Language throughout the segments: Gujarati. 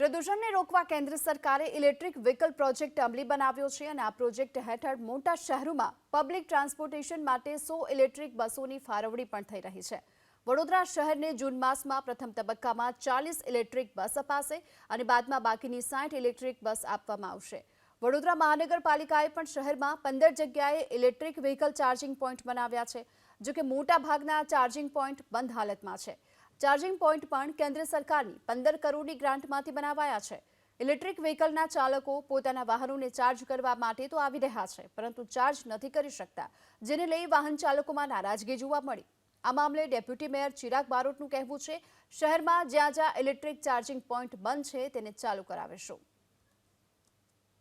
પ્રદૂષણને રોકવા કેન્દ્ર સરકારે ઇલેક્ટ્રિક વ્હીકલ પ્રોજેક્ટ અમલી બનાવ્યો છે અને આ પ્રોજેક્ટ હેઠળ મોટા શહેરોમાં પબ્લિક ટ્રાન્સપોર્ટેશન માટે સો ઇલેક્ટ્રિક બસોની ફાળવણી પણ થઈ રહી છે. વડોદરા શહેરને જૂન માસમાં પ્રથમ તબક્કામાં ચાલીસ ઇલેક્ટ્રિક બસ અપાશે અને બાદમાં બાકીની સાઠ ઇલેક્ટ્રિક બસ આપવામાં આવશે. વડોદરા મહાનગરપાલિકાએ પણ શહેરમાં પંદર જગ્યાએ ઇલેક્ટ્રિક વ્હીકલ ચાર્જિંગ પોઈન્ટ બનાવ્યા છે, જોકે મોટા ભાગના ચાર્જિંગ પોઈન્ટ બંધ હાલતમાં છે. ચાર્જિંગ પોઈન્ટ પણ કેન્દ્ર સરકારની પંદર કરોડની ગ્રાન્ટમાંથી બનાવાયા છે. ઇલેક્ટ્રિક વ્હીકલના ચાલકો પોતાના વાહનોને ચાર્જ કરવા માટે તો આવી રહ્યા છે, પરંતુ ચાર્જ નથી કરી શકતા, જેને લઈ વાહન ચાલકોમાં નારાજગી જોવા મળી. આ મામલે ડેપ્યુટી મેયર ચિરાગ બારોટનું કહેવું છે, શહેરમાં જ્યાં જ્યાં ઇલેક્ટ્રિક ચાર્જિંગ પોઈન્ટ બંધ છે, તેને ચાલુ કરાવીશું.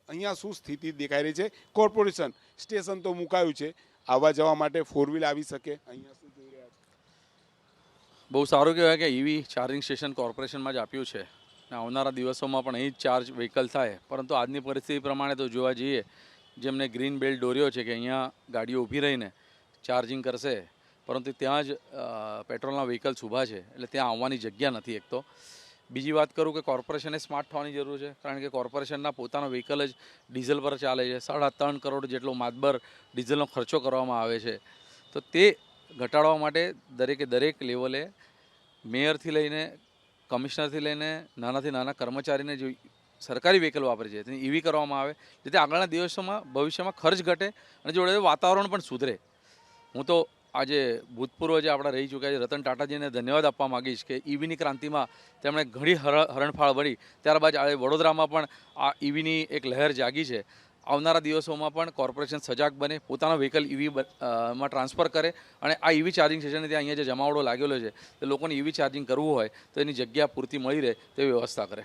અહીંયા શું સ્થિતિ દેખાઈ રહી છે? કોર્પોરેશન સ્ટેશન તો મુકાયું છે. આવવા જવા માટે ફોર વ્હીલ આવી શકે. અહીંયા શું જોઈ બહુ સારું કહેવાય કે ઈવી ચાર્જિંગ સ્ટેશન કોર્પોરેશનમાં જ આપ્યું છે. અને આવનારા દિવસોમાં પણ અહીં જ ચાર્જ વ્હીકલ થાય. પરંતુ આજની પરિસ્થિતિ પ્રમાણે તો જોવા જઈએ, જેમને ગ્રીન બેલ્ટ દોર્યો છે કે અહીંયા ગાડીઓ ઊભી રહીને ચાર્જિંગ કરશે, પરંતુ ત્યાં જ પેટ્રોલના વ્હીકલ્સ ઊભા છે. એટલે ત્યાં આવવાની જગ્યા નથી એક તો. બીજી વાત કરું કે કોર્પોરેશને સ્માર્ટ થવાની જરૂર છે, કારણ કે કોર્પોરેશનના પોતાનો વ્હીકલ જ ડીઝલ પર ચાલે છે. સાડા ત્રણ કરોડ જેટલો માતબર ડીઝલનો ખર્ચો કરવામાં આવે છે. તો તે ઘટાડવા માટે દરેકે દરેક લેવલે મેયરથી લઈને કમિશનરથી લઈને નાનાથી નાના કર્મચારીને જે સરકારી વ્હીકલ વાપરે છે, તેને ઈવી કરવામાં આવે. જેથી આગળના દિવસોમાં, ભવિષ્યમાં ખર્ચ ઘટે અને જોડે વાતાવરણ પણ સુધરે. હું તો આજે ભૂતપૂર્વ જે આપણા રહી ચૂક્યા છે, રતન ટાટાજીને ધન્યવાદ આપવા માગીશ કે ઈવીની ક્રાંતિમાં તેમણે ઘણી હર, હરણફાળ ભરી ત્યારબાદ આજે વડોદરામાં પણ આ ઈવીની એક લહેર જાગી છે. આવનારા દિવસોમાં પણ કોર્પોરેશન સજાગ બને, પોતાના વ્હીકલ ઈવી માં ટ્રાન્સફર કરે અને આ ઇવી ચાર્જિંગ સ્ટેશનને ત્યાં અહીંયા જે જમાવડો લાગેલો છે, તે લોકોને ઇવી ચાર્જિંગ કરવું હોય તો એની જગ્યા પૂરતી મળી રહે તેવી વ્યવસ્થા કરે.